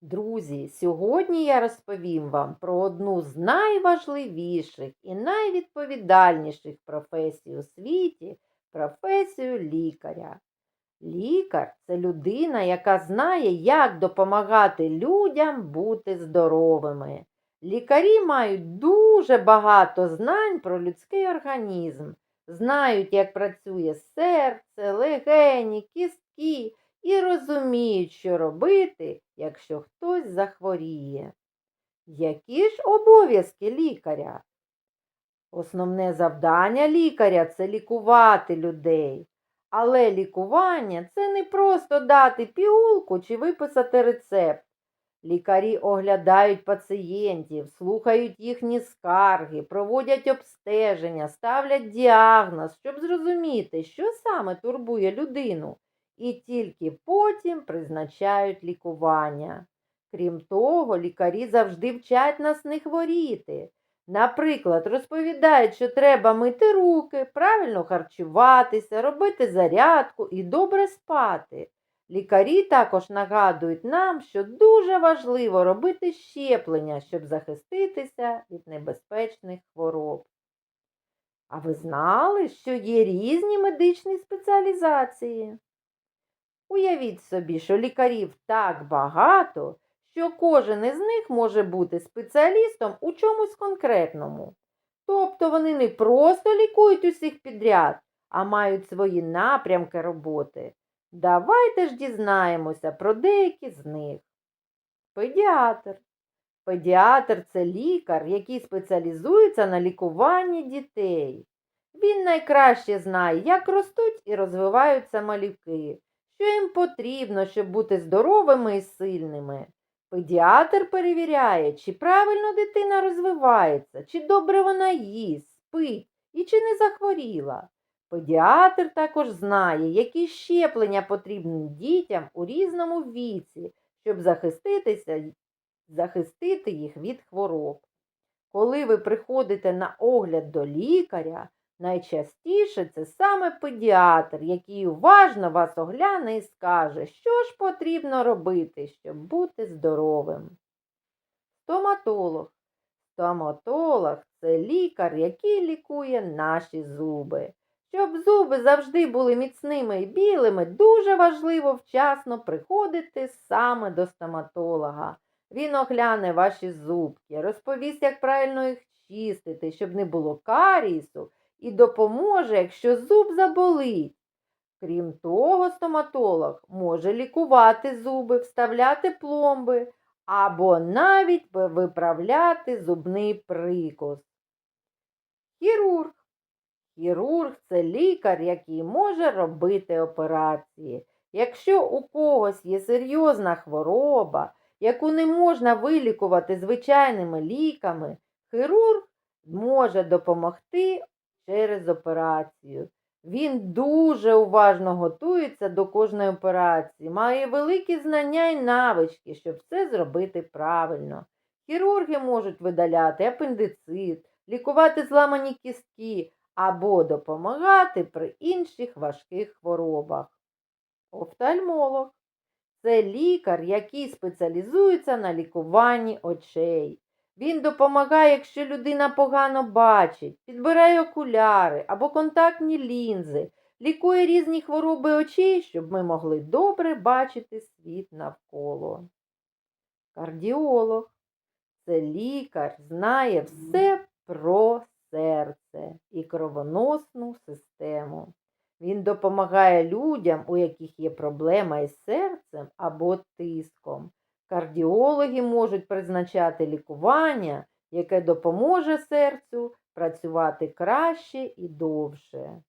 Друзі, сьогодні я розповім вам про одну з найважливіших і найвідповідальніших професій у світі професію лікаря. Лікар це людина, яка знає, як допомагати людям бути здоровими. Лікарі мають дуже багато знань про людський організм, знають, як працює серце, легені, кістки і розуміють, що робити, якщо хтось захворіє. Які ж обов'язки лікаря? Основне завдання лікаря це лікувати людей. Але лікування це не просто дати пігулку чи виписати рецепт. Лікарі оглядають пацієнтів, слухають їхні скарги, проводять обстеження, ставлять діагноз, щоб зрозуміти, що саме турбує людину, і тільки потім призначають лікування. Крім того, лікарі завжди вчать нас не хворіти. Наприклад, розповідають, що треба мити руки, правильно харчуватися, робити зарядку і добре спати. Лікарі також нагадують нам, що дуже важливо робити щеплення, щоб захиститися від небезпечних хвороб. А ви знали, що є різні медичні спеціалізації? Уявіть собі, що лікарів так багато, що кожен із них може бути спеціалістом у чомусь конкретному. Тобто вони не просто лікують усіх підряд, а мають свої напрямки роботи. Давайте ж дізнаємося про деякі з них. Педіатр. Педіатр це лікар, який спеціалізується на лікуванні дітей. Він найкраще знає, як ростуть і розвиваються малюки, що їм потрібно, щоб бути здоровими і сильними. Педіатр перевіряє, чи правильно дитина розвивається, чи добре вона їсть, спить і чи не захворіла. Педіатр також знає, які щеплення потрібні дітям у різному віці, щоб захиститися, захистити їх від хвороб. Коли ви приходите на огляд до лікаря, найчастіше це саме педіатр, який уважно вас огляне і скаже, що ж потрібно робити, щоб бути здоровим. Стоматолог. Стоматолог це лікар, який лікує наші зуби. Щоб зуби завжди були міцними і білими, дуже важливо вчасно приходити саме до стоматолога. Він огляне ваші зубки, розповість, як правильно їх чистити, щоб не було карісу, і допоможе, якщо зуб заболить. Крім того, стоматолог може лікувати зуби, вставляти пломби або навіть виправляти зубний прикус. Хірург. Хірург це лікар, який може робити операції. Якщо у когось є серйозна хвороба, яку не можна вилікувати звичайними ліками, хірург може допомогти через операцію. Він дуже уважно готується до кожної операції, має великі знання і навички, щоб все зробити правильно. Хірурги можуть видаляти апендицит, лікувати зламані кістки або допомагати при інших важких хворобах. Офтальмолог це лікар, який спеціалізується на лікуванні очей. Він допомагає, якщо людина погано бачить, підбирає окуляри або контактні лінзи, лікує різні хвороби очей, щоб ми могли добре бачити світ навколо. Кардіолог це лікар, знає все про серце і кровоносну систему. Він допомагає людям, у яких є проблема із серцем або тиском. Кардіологи можуть призначати лікування, яке допоможе серцю працювати краще і довше.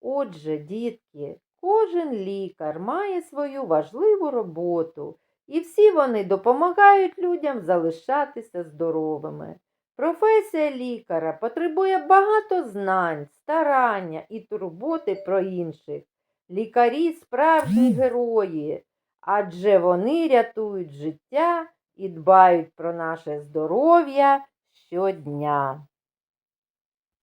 Отже, дітки, кожен лікар має свою важливу роботу, і всі вони допомагають людям залишатися здоровими. Професія лікаря потребує багато знань, старання і турботи про інших. Лікарі справжні герої адже вони рятують життя і дбають про наше здоров'я щодня.